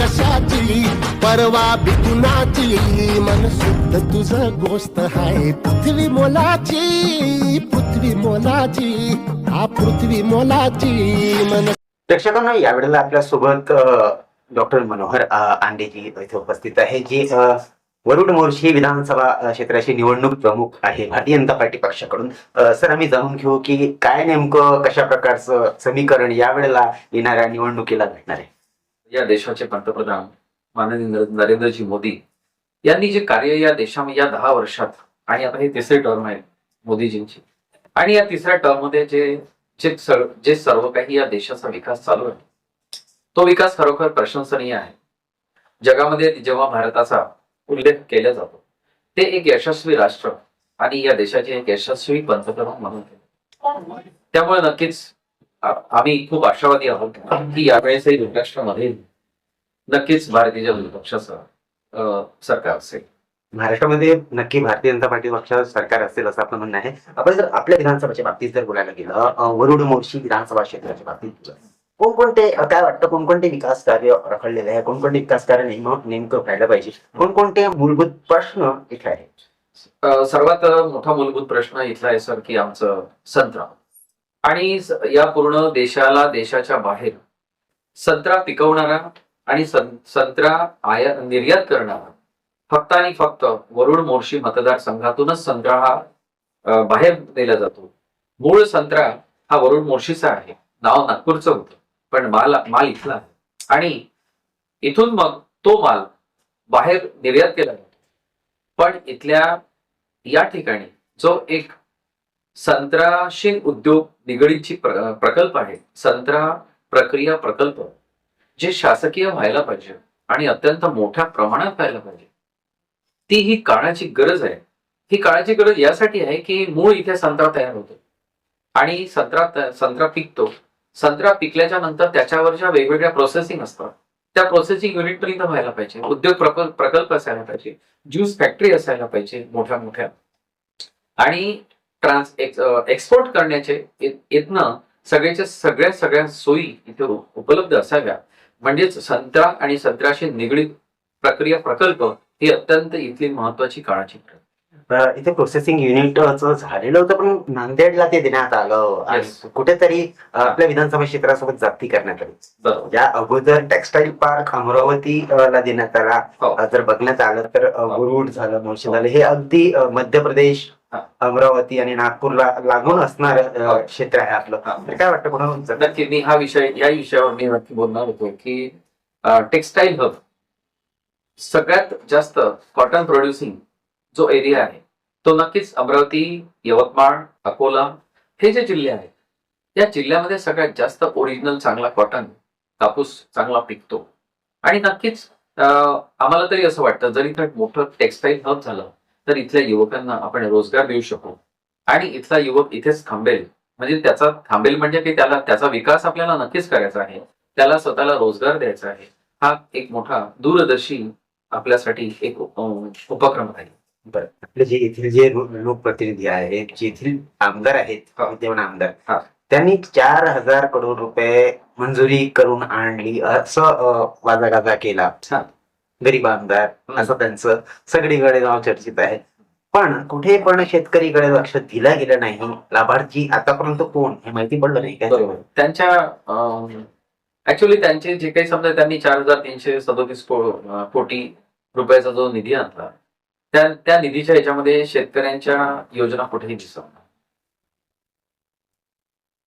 कशाची? परवा बिकुनाची मन शुद्ध तुझं गोष्ट आहे पृथ्वी मोलाची पृथ्वी मोलाची हा पृथ्वी मोलाची. मन प्रेक्षकांना यावेळेला आपल्यासोबत डॉक्टर मनोहर आंडेजी इथे उपस्थित आहे जी वरुड मोर्शी विधानसभा क्षेत्राची निवडणूक प्रमुख आहे भारतीय जनता पार्टी पक्षाकडून. सर आम्ही जाणून घेऊ की काय नेमकं कशा प्रकारचं समीकरण यावेळेला येणाऱ्या निवडणुकीला भेटणार आहे? या देशाचे पंतप्रधान माननीय नरेंद्रजी मोदी यांनी जे कार्य या देशामध्ये या दहा वर्षात आणि आता हे तिसरी टर्म आहे मोदीजींची. आणि या तिसऱ्या टर्ममध्ये जे जे सर्व जे सर्व काही या देशाचा विकास चालू आहे तो विकास खरोखर प्रशंसनीय आहे. जगामध्ये जेव्हा भारताचा उल्लेख केला जातो ते एक यशस्वी राष्ट्र आणि या देशाचे एक यशस्वी पंतप्रधान म्हणून त्यामुळे नक्कीच आम्ही खूप आशावादी आहोत की यावेळेसही महाराष्ट्रामध्ये नक्कीच भारतीय जनता पक्षाचं सरकार असेल. महाराष्ट्रामध्ये नक्की भारतीय जनता पार्टी पक्षाचं सरकार असेल असं आपलं म्हणणं आहे. आपण जर आपल्या विधानसभेच्या बाबतीत जर बोलायला गेलं वरुड मोर्शी विधानसभा क्षेत्राच्या बाबतीत कोणकोणते काय वाटतं कोणकोणते विकास कार्य रखडलेले आहे? कोणकोणते विकास कार्य नेम नेमकं व्हायला पाहिजे? कोणकोणते मूलभूत प्रश्न इथे आहेत? सर्वात मोठा मूलभूत प्रश्न इथला आहे सर की आमचं संत्रा आणि या पूर्ण देशाला देशाच्या बाहेर संत्रा पिकवणारा आणि संत्रा आयात निर्यात करणारा फक्त आणि फक्त वरुण मोर्शी मतदारसंघातूनच संत्रा हा बाहेर नेला जातो. मूळ संत्रा हा वरुण मोर्शीचा आहे. नाव नागपूरचं होतं पण माल माल इथला आहे. आणि इथून मग तो माल बाहेर निर्यात केला जातो. पण इथल्या या ठिकाणी जो एक संत्राशी उद्योग निगडीतची प्र- प्रकल्प आहे. संत्रा प्रक्रिया प्रकल्प जे शासकीय व्हायला पाहिजे आणि अत्यंत मोठ्या प्रमाणात व्हायला पाहिजे. ती ही काळाची गरज आहे. ही काळाची गरज यासाठी आहे की मूळ इथे संत्रा तयार होतो. आणि संत्रा संत्रा पिकतो. संत्रा पिकल्याच्या नंतर त्याच्यावरच्या वेगवेगळ्या प्रोसेसिंग असतात त्या प्रोसेसिंग युनिट व्हायला पाहिजे. उद्योग प्रकल्प असायला पाहिजे. ज्यूस फॅक्टरी असायला पाहिजे मोठ्या मोठ्या आणि ट्रान्स एक्सपोर्ट करण्याचे इथनं सगळ्याच्या सगळ्या सगळ्या सोयी इथे उपलब्ध असाव्या म्हणजेच संत्रा आणि संत्र्याशी निगडीत प्रक्रिया प्रकल्प ही अत्यंत इथली महत्वाची काळाची इथे प्रोसेसिंग युनिट झालेलं होतं पण नांदेडला ते देण्यात आलं. कुठेतरी आपल्या विधानसभा क्षेत्रासोबत जाती करण्यात आली या अगोदर टेक्सटाईल पार्क अमरावती अ, ला देण्यात आला हो. जर बघण्यात आलं तर हो. मुरुड झालं मोर्शी झालं हे अगदी मध्य प्रदेश. अमरावती आणि नागपूरला लागून असणार. क्षेत्र आहे आपलं. तर काय वाटतं जर- नक्की मी हा विषय या विषयावर मी नक्की बोलणार होतो की टेक्सटाईल हब सगळ्यात जास्त कॉटन प्रोड्युसिंग जो एरिया आहे तो नक्कीच अमरावती यवतमाळ अकोला हे जे जिल्हे आहेत या जिल्ह्यामध्ये सगळ्यात जास्त ओरिजिनल चांगला कॉटन कापूस चांगला पिकतो आणि नक्कीच आम्हाला तरी असं वाटतं जर इथं मोठं टेक्सटाईल हब झालं तर इथल्या युवकांना आपण रोजगार देऊ शकू. आणि इथला युवक इथेच थांबेल. म्हणजे त्याचा थांबेल म्हणजे की त्याला त्याचा विकास आपल्याला नक्कीच करायचा आहे. त्याला स्वतःला रोजगार द्यायचा आहे. हा एक मोठा दूरदर्शी आपल्यासाठी एक उपक्रम आहे. बरं. आपले जे येथील जे लोकप्रतिनिधी आहेत जे येथील आमदार आहेत. विद्यमान. आमदार त्यांनी चार हजार करोड रुपये मंजुरी करून आणली असं वाजागाजा केला. गरीब आमदार. असं त्यांचं सगळीकडे नाव चर्चित आहे पण कुठे पण शेतकरीकडे लक्ष दिलं गेलं नाही लाभार्थी आतापर्यंत कोण हे माहिती पडलं नाही काय त्यांच्या ऍक्च्युली त्यांचे जे काही समजा त्यांनी चार हजार तीनशे सदोतीस कोटी रुपयाचा जो निधी आणला त्या त्या निधीच्या ह्याच्यामध्ये शेतकऱ्यांच्या योजना कुठेही दिसत.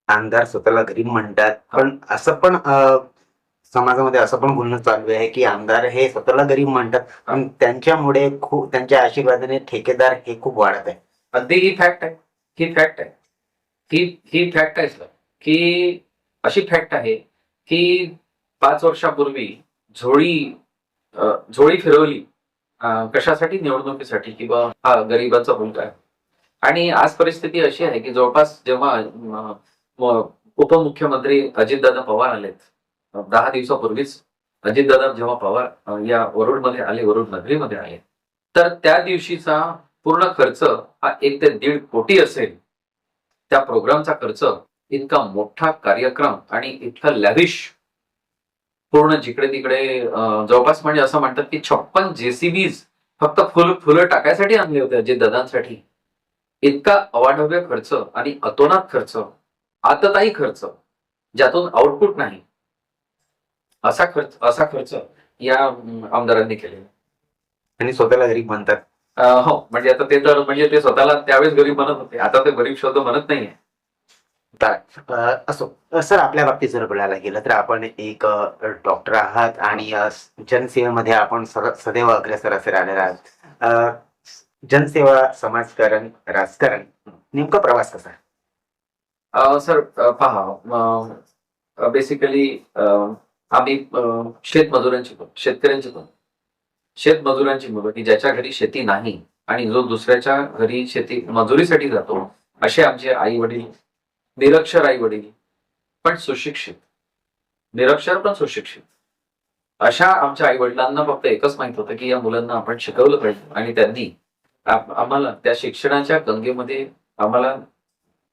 आमदार स्वतःला गरीब म्हणतात पण असं पण समाजामध्ये असं पण बोलणं चालू आहे की आमदार हे स्वतःला गरीब म्हणतात. पण त्यांच्यामुळे खूप त्यांच्या आशीर्वादाने ठेकेदार हे खूप वाढत आहे. अगदी ही फॅक्ट आहे. ही फॅक्ट आहे. ही ही फॅक्ट आहे सर की अशी फॅक्ट आहे की पाच वर्षापूर्वी झोळी झोळी फिरवली कशासाठी? निवडणुकीसाठी किंवा हा गरिबाचा मुलगा आहे. आणि आज परिस्थिती अशी आहे की जवळपास जेव्हा उपमुख्यमंत्री अजितदादा पवार आलेत दहा दिवसापूर्वीच अजितदादा जेव्हा पवार या या वरुडमध्ये आले वरुड नगरीमध्ये आले तर त्या दिवशीचा पूर्ण खर्च हा एक ते दीड कोटी असेल. त्या प्रोग्रामचा खर्च इतका मोठा कार्यक्रम आणि इतका लॅविश पूर्ण जिकडे तिकडे जवळपास म्हणजे असं म्हणतात की छप्पन जेसीबीज फक्त फुल फुलं टाकायसाठी आणले होते अजित दादांसाठी. इतका अवाढव्य खर्च आणि अतोनात खर्च आतताही खर्च ज्यातून आउटपुट नाही. असा खर्च असा खर्च या आमदारांनी केलेला आणि स्वतःला गरीब म्हणतात. हो म्हणजे आता ते तर म्हणजे ते स्वतःला त्यावेळेस गरीब म्हणत होते. आता ते गरीब शब्द म्हणत नाहीये. असो सर आपल्या बाबतीत जर बोलायला गेलं तर आपण एक डॉक्टर आहात आणि जनसेवेमध्ये आपण सदैव अग्रेसर असे राहणार आहात. जनसेवा समाजकारण राजकारण नेमका प्रवास कसा सर पहा बेसिकली आम्ही शेतमजुरांची मुलं शेतकऱ्यांची मुलं शेतमजुरांची मुलं की ज्याच्या घरी शेती नाही आणि जो दुसऱ्याच्या घरी शेती मजुरीसाठी जातो असे आमचे आई वडील निरक्षर आई वडील पण सुशिक्षित. निरक्षर पण सुशिक्षित. अशा आमच्या आई वडिलांना फक्त एकच माहीत होतं की या मुलांना आपण शिकवलं पाहिजे आणि त्यांनी आम्हाला त्या शिक्षणाच्या गंगेमध्ये आम्हाला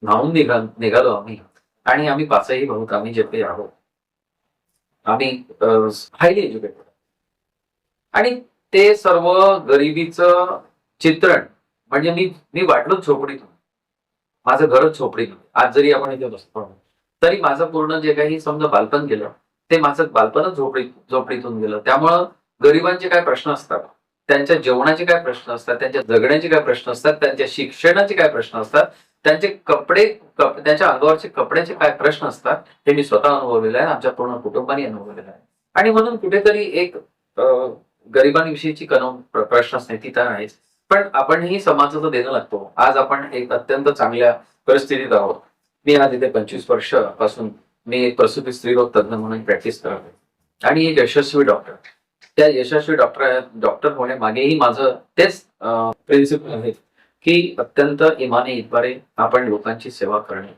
न्हावून निघा निघालो आम्ही. आणि आम्ही पाचही भाऊ आम्ही जेपे आहोत. आम्ही हायली एज्युकेटेड आणि ते सर्व गरिबीचं चित्रण म्हणजे मी मी वाटलोच झोपडीतून. माझं घरच झोपडीतून. आज जरी आपण इथे बसतो तरी माझं पूर्ण जे काही समजा बालपण गेलं ते माझं बालपणच झोपडी झोपडीतून गेलं. त्यामुळं गरिबांचे काय प्रश्न असतात? त्यांच्या जेवणाचे काय प्रश्न असतात त्यांच्या जगण्याचे काय प्रश्न असतात त्यांच्या शिक्षणाचे काय प्रश्न असतात त्यांचे कपडे कप- त्यांच्या अंगावरचे कपड्याचे काय प्रश्न असतात ते मी स्वतः अनुभवलेलं आहे आमच्या पूर्ण कुटुंबाने अनुभवलेलं आहे. आणि म्हणून कुठेतरी एक गरिबांविषयीची कनव प्रश्न असणे ती तर आहेच. पण आपणही समाजाचं देणं लागतो. आज आपण एक अत्यंत चांगल्या परिस्थितीत आहोत. मी आज इथे पंचवीस वर्षापासून मी एक प्रसूती स्त्रीरोग तज्ञ म्हणून प्रॅक्टिस करत आहे. आणि एक यशस्वी डॉक्टर त्या यशस्वी डॉक्टर डॉक्टर होण्यामागेही माझं तेच प्रिन्सिपल आहे की अत्यंत इमाने इतबारे आपण लोकांची सेवा करणे.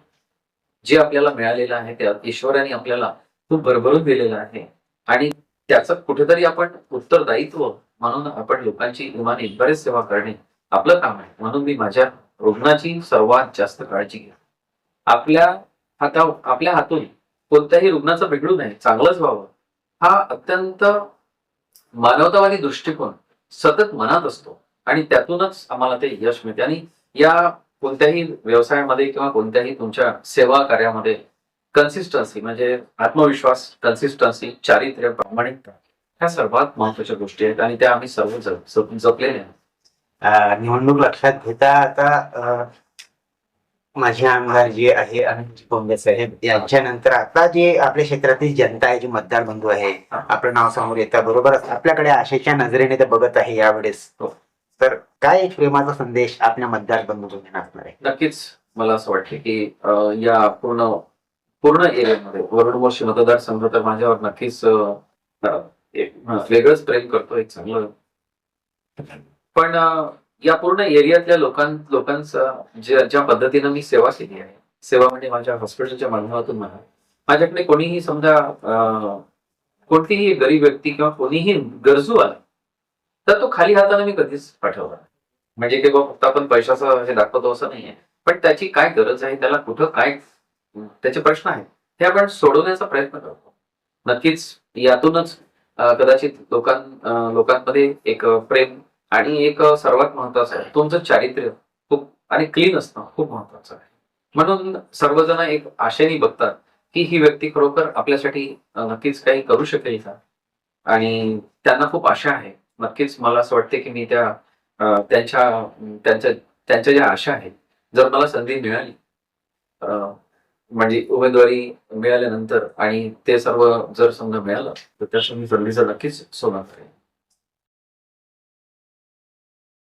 जे आपल्याला मिळालेलं आहे त्या ईश्वराने आपल्याला खूप भरभरून दिलेलं आहे आणि त्याचं कुठेतरी आपण उत्तरदायित्व म्हणून आपण लोकांची इमाने इतबारे सेवा करणे आपलं काम आहे. म्हणून मी माझ्या रुग्णाची सर्वात जास्त काळजी घेतो. आपल्या हाता आपल्या हातून कोणत्याही रुग्णाचं बिघडू नये चांगलंच व्हावं हा अत्यंत मानवतावादी दृष्टिकोन सतत मनात असतो आणि त्यातूनच आम्हाला ते यश मिळते. आणि या कोणत्याही व्यवसायामध्ये किंवा कोणत्याही तुमच्या सेवा कार्यामध्ये कन्सिस्टन्सी म्हणजे आत्मविश्वास कन्सिस्टन्सी चारित्र्य प्रामाणिकता ह्या सर्वात महत्त्वाच्या गोष्टी आहेत. आणि त्या आम्ही सर्व जप- जपलेल्या आहेत. निवडणूक लक्षात घेता आता माझे आमदार जे आहे अनंत कोंबे साहेब यांच्यानंतर आता जे आपल्या क्षेत्रातील जनता आहे जे मतदार बंधू आहे आपलं नाव समोर येतं बरोबरच आपल्याकडे आशेच्या नजरेने ते बघत आहे यावेळेस तर काय एक प्रेमाचा संदेश आपल्या मतदार बंधू असणार आहे? नक्कीच मला असं वाटतं की या पूर्ण पूर्ण एरियामध्ये वरुण वर्ष मतदारसंघ तर माझ्यावर नक्कीच एक वेगळंच प्रेम करतो एक चांगलं. पण या पूर्ण एरियातल्या लोकां लोकांचं ज्या ज्या पद्धतीनं मी सेवा केली आहे. सेवा म्हणजे माझ्या हॉस्पिटलच्या माध्यमातून म्हणा. माझ्याकडे कोणीही समजा कोणतीही गरीब व्यक्ती किंवा कोणीही गरजू आला तर तो खाली हाताने मी कधीच पाठवला म्हणजे की बाबा फक्त आपण पैशाचं हे दाखवतो असं नाहीये पण त्याची काय गरज आहे त्याला कुठं काय त्याचे प्रश्न आहेत हे आपण सोडवण्याचा प्रयत्न करतो. नक्कीच यातूनच कदाचित लोकां लोकांमध्ये एक प्रेम आणि एक सर्वात महत्वाचं आहे तुमचं चारित्र्य खूप आणि क्लीन असणं खूप महत्वाचं आहे. म्हणून सर्वजण एक आशेने बघतात की ही व्यक्ती खरोखर आपल्यासाठी नक्कीच काही करू शकेल का? आणि त्यांना खूप आशा आहे. नक्कीच मला असं वाटते की मी त्या त्यांच्या त्यांच्या त्यांच्या ज्या आशा आहेत जर मला संधी मिळाली म्हणजे उमेदवारी मिळाल्यानंतर आणि ते सर्व जर समजा मिळालं तर त्या संधीचा संधीचं नक्कीच सोनं करेल